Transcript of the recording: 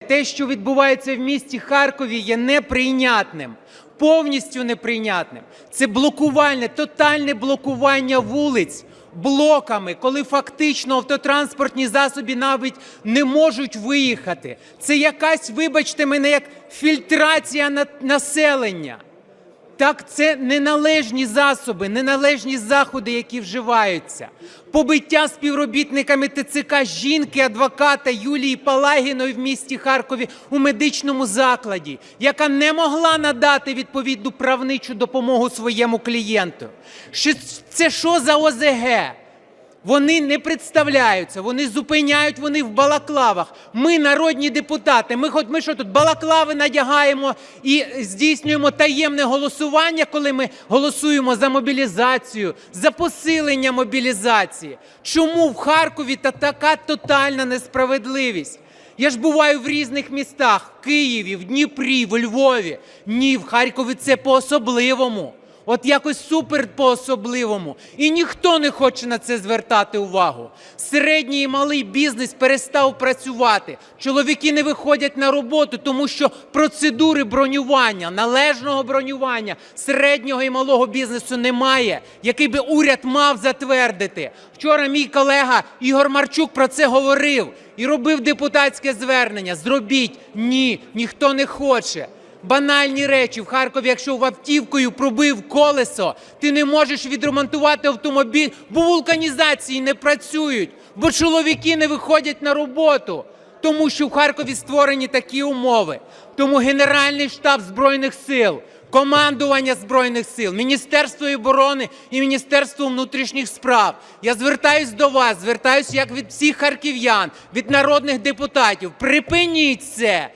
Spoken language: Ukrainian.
Те, що відбувається в місті Харкові, є неприйнятним, повністю неприйнятним. Це блокування, тотальне блокування вулиць блоками, коли фактично автотранспортні засоби навіть не можуть виїхати. Це якась, вибачте мене, як фільтрація на- населення. Так, це неналежні засоби, неналежні заходи, які вживаються. Побиття співробітниками ТЦК жінки, адвоката Юлії Палагіної в місті Харкові у медичному закладі, яка не могла надати відповідну правничу допомогу своєму клієнту. Це що за ОЗГ? Вони не представляються, вони зупиняють вони в балаклавах. Ми народні депутати. Ми хоч ми що тут балаклави надягаємо і здійснюємо таємне голосування, коли ми голосуємо за мобілізацію, за посилення мобілізації. Чому в Харкові та така тотальна несправедливість? Я ж буваю в різних містах: в Києві, в Дніпрі, в Львові. Ні, в Харкові це по-особливому. От якось супер по-особливому. І ніхто не хоче на це звертати увагу. Середній і малий бізнес перестав працювати. Чоловіки не виходять на роботу, тому що процедури бронювання, належного бронювання середнього і малого бізнесу немає, який би уряд мав затвердити. Вчора мій колега Ігор Марчук про це говорив і робив депутатське звернення. Зробіть. Ні, ніхто не хоче. Банальні речі в Харкові, якщо в автівкою пробив колесо, ти не можеш відремонтувати автомобіль, бо вулканізації не працюють, бо чоловіки не виходять на роботу, тому що в Харкові створені такі умови. Тому Генеральний штаб Збройних сил, командування Збройних сил, Міністерство оборони і Міністерство внутрішніх справ. Я звертаюсь до вас, звертаюсь як від всіх харків'ян, від народних депутатів. Припиніть це.